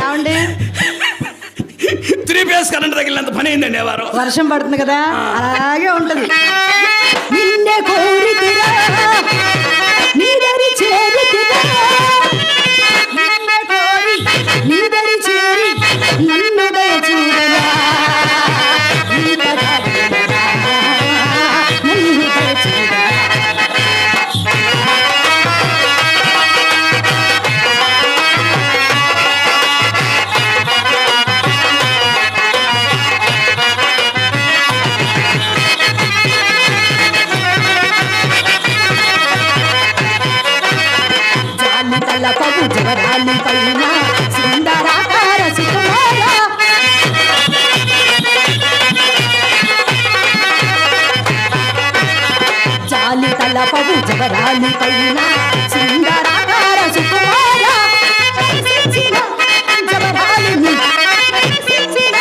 ఏమండి? Three phase current తగిలినంత పని అయిందండి వారు. వర్షం పడుతుంది కదా? అలాగే ఉంటది. నిన్నే కోరితిరా నీదరి చేరితిరా. తలపవు పైన సుందరాకార సుకుమార. మనసిచ్చిన జవరాలిని మనసిచ్చిన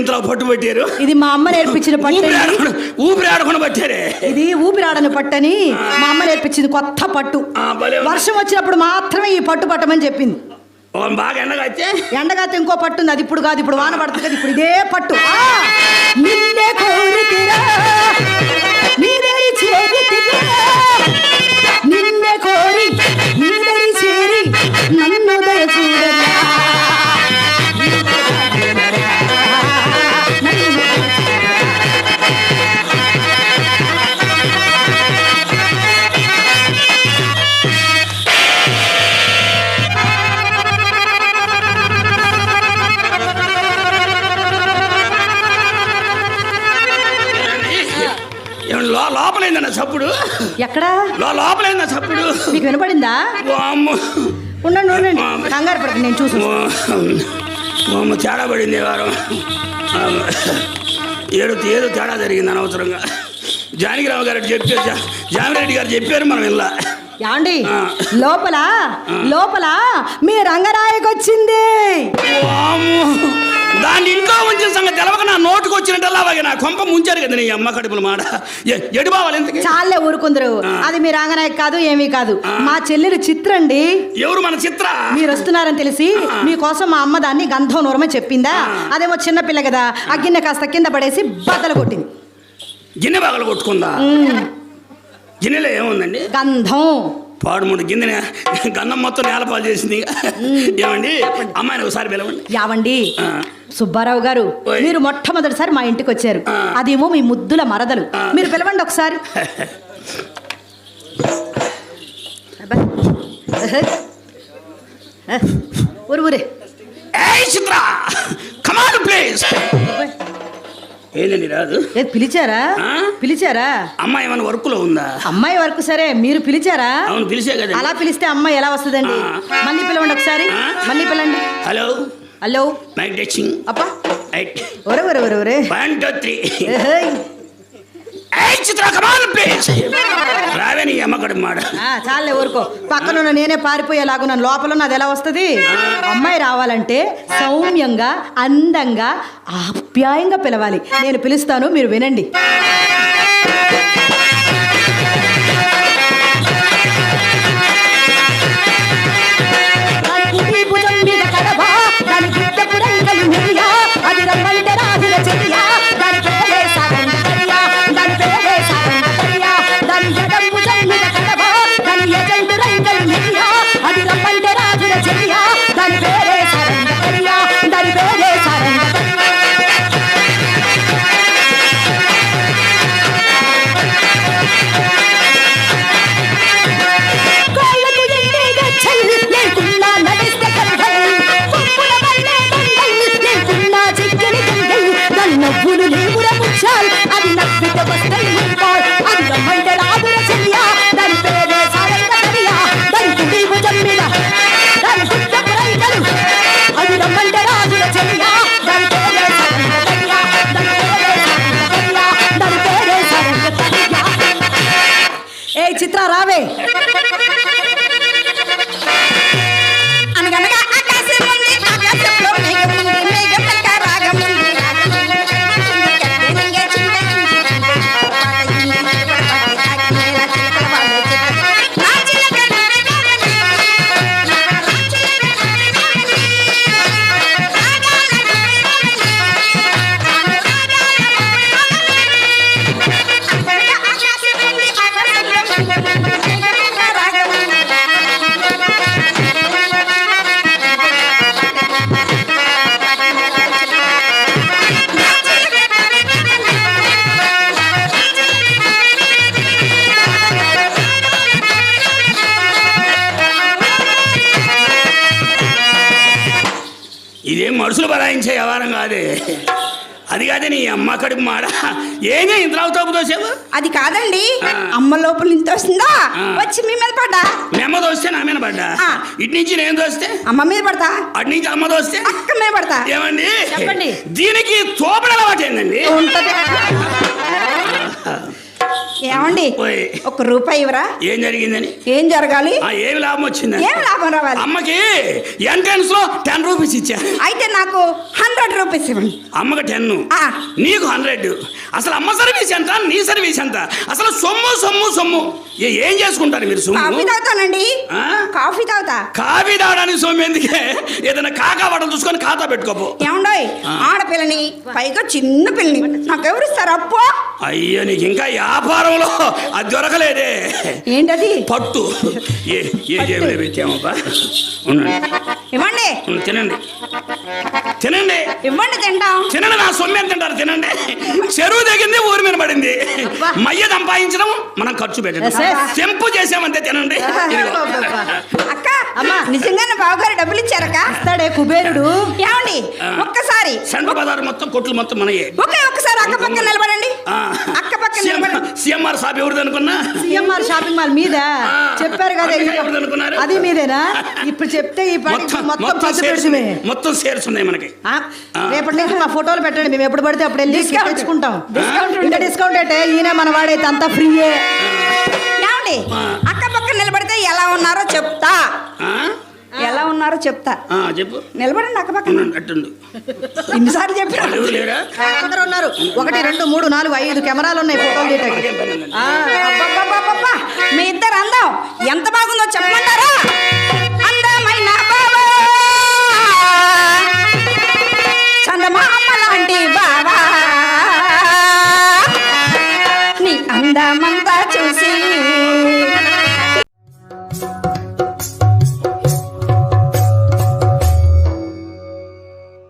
ఇంతలో పట్టు పట్టారు. ఇది మా అమ్మ నేర్పించిన పట్టు ఊపిరి. ఆడకుండా ఊపిరి పట్టారే. ఇది ఊపిరాడని పట్టని మా అమ్మ నేర్పించింది కొత్త పట్టు. వర్షం వచ్చినప్పుడు మాత్రమే ఈ పట్టు పట్టమని చెప్పింది. బాగా ఇంకో పట్టు ఉంది. అది ఇప్పుడు కాదు ఇప్పుడు వాన పడుతుంది కదా ఇప్పుడు ఇదే పట్టు! నిన్నే కోరితిరా చేరితిరా. నిన్నే కోరి చేరి నన్ను దయ చూడరా. లోపలైందన్న చప్పుడు. ఎక్కడా? లో లోపలైందా చప్పుడు. మీకు వినపడిందా? ఉండండి ఉండండి. కంగారు పడకండి నేను చూసి అమ్మ. తేడా పడింది వారం. ఏడు ఏదో తేడా జరిగింది అనవసరంగా. జానకిరావు గారు చెప్పారు జామిరెడ్డి గారు చెప్పారు మనం ఇలా ఆ. లోపల? లోపల? మీ రంగరాయకి వచ్చింది! దాన్ని ఇంట్లో ఉంచిన సంగతి తెలవక నా నోటుకు వచ్చినట్టల్లా అలాగే నా కొంప ముంచారు కదా నీ అమ్మ కడుపుల మాట ఎ- ఎడు బావాలి ఎంతకి చాలే ఊరుకుందరు. అది మీ రంగనాయక్ కాదు ఏమీ కాదు. మా చెల్లెలు చిత్రండి ఎవరు మన చిత్ర? మీరు వస్తున్నారని తెలిసి మీకోసం మా అమ్మ దాన్ని గంధం నూరమని చెప్పిందా? అదేమో చిన్న పిల్ల కదా. ఆ గిన్నె కాస్త కింద పడేసి బద్దలు కొట్టింది. గిన్నె బాగలు కొట్టుకుందా? గిన్నెలో ఏముందండి? గంధం. పాడుముడు గిన్నె గన్నం మొత్తం నేలపాలు చేసింది. ఏమండి? అమ్మాయిని ఒకసారి పిలవండి. యావండి. సుబ్బారావు గారు. మీరు మొట్టమొదటిసారి మా ఇంటికి వచ్చారు. అదేమో మీ ముద్దుల మరదలు. మీరు పిలవండి ఒకసారి. ఊరు ఊరే. ఏయ్ చిత్ర కమాన్ ప్లీజ్ ఏందండి రాదు. ఏది పిలిచారా? పిలిచారా? అమ్మాయి ఏమైనా వర్క్లో ఉందా? అమ్మాయి వరకు సరే మీరు పిలిచారా? అవును పిలిచే కదా అలా పిలిస్తే అమ్మాయి ఎలా వస్తుందండి. మళ్ళీ పిలవండి ఒకసారి? మళ్ళీ పిలండి. హలో. హలో. మైక్ టచింగ్ అప్పా. ఒరే ఒరే ఒరే ఒరే. One two three Chitra come on please ఒకటి మాట చాలే ఊరుకో. పక్కనున్న నేనే పారిపోయేలాగా నన్ను లోపల ఉన్నది ఎలా వస్తుంది? అమ్మాయి రావాలంటే సౌమ్యంగా అందంగా ఆప్యాయంగా పిలవాలి. నేను పిలుస్తాను మీరు వినండి. లేవుర అది నవ్విత వస్తే మురిపాల్ అది అమ్మంటే రాదుర చెయ్య దాని పేరే సారంగ కరియా దాని కుడి భుజం దాని గుడ్డ పురైకలు అది రమ్మంటే రాదుర చెయ్య దాని పేరే సారంగ కరియా దాని పేరే దాని పేరే ఏ చిత్ర రావే. బలాయించే వ్యవహారం కాదే. అది కాదే నీ అమ్మ కడుపు మాడ. ఏమే ఇంత తోపు దోసావు అది కాదండి. అమ్మ లోపల నుంచి వస్తుందా. వచ్చి మీ మీద పడ్డా? మెమ్మ దోస్తే నా మీద పడ్డా. ఇటు నుంచి నేను దోస్తే అమ్మ మీద పడతా? అటు నుంచి అమ్మ దోస్తే అక్క మీద పడతా? ఏమండి? చెప్పండి. దీనికి తోపడ అలవాటు ఏందండి? ఉంటది. ఏమండి. ఒక రూపాయి ఇవ్వరా? ఏం జరిగిందని? ఏం జరగాలి? ఆ ఏమి లాభం వచ్చిందని? ఏం లాభం రావాలి? అమ్మకి ఎంట్రన్స్లో టెన్ రూపీస్ ఇచ్చా. అయితే నాకు హండ్రెడ్ రూపీస్ ఇవ్వండి. అమ్మకి టెన్. నీకు హండ్రెడ్. అసలు అమ్మ సర్వీస్ ఎంత? నీ సర్వీస్ ఎంత? అసలు సొమ్ము సొమ్ము సొమ్ము. ఏ- ఏం చేసుకుంటారు మీరు కాఫీ సొమ్ము తాగుతానండి. ఆ? కాఫీ తాగుతా. కాఫీ తాగడానికి సొమ్ము ఎందుకే? ఏదైనా కాకా బట్టలు చూసుకొని ఖాతా పెట్టుకోపో. ఏమండోయ్? ఆడపిల్లని పైగా చిన్న పిల్లని. నాకు ఎవరిస్తారు? అప్పు! అయ్యో నీకు ఇంకా వ్యాపారంలో అది దొరకలేదే. ఏంటది? పట్టు. ఏ ఏ జేబులో పెట్టామబ్బా ఉండండి. ఇవ్వండి. తినండి. తినండి. ఇవ్వండి తింటాం. తినండి నా సొమ్ము ఎంత తింటారు? తినండి. చెరువు తెగింది ఊరి మీద పడింది. మయ్య సంపాదించడం మనం ఖర్చు పెట్టడం. తెంపు చేసామంతే తినండి. అక్క అమ్మా. నిజంగానే బావగారు డబ్బులు ఇచ్చారక్క? ఇస్తాడే కుబేరుడు. ఏమండి. ఒక్కసారి. సెంట్రల్ బజార్ మొత్తం కొట్లు మొత్తం మనయే. ఒకే ఒక్కసారి అక్క పక్కన నిలబడండి అక్క పక్కన నిలబడండి సిఎంఆర్ షాప్ ఎవరిది అనుకున్నా? సిఎంఆర్ షాపింగ్ మాల్ మీద. చెప్పారు కదా అది మీదేనా? ఇప్పుడు చెప్తే ఈ మొత్తం మొత్తం షేర్స్ ఉన్నాయి. మనకి. రేపటి నుంచి మా ఫోటోలు పెట్టండి. మేము ఎప్పుడు పడితే అప్పుడు వెళ్ళి. తెచ్చుకుంటాం. డిస్కౌంట్ డిస్కౌంట్ అంటే ఈయన మన వాడైతే అంతా ఫ్రీయే. ఉన్నారో చెప్తా చెప్పు. నిలబడండి అక్క పక్కన అట్టుండు. ఇన్నిసార్లు ఎవరు అందరూ ఉన్నారు. ఒకటి రెండు మూడు నాలుగు ఐదు కెమెరాలు ఉన్నాయి ఫోటోలు తీయటానికి! మీ ఇద్దరు అందం. ఎంత బాగుందో చెప్పమంటారా?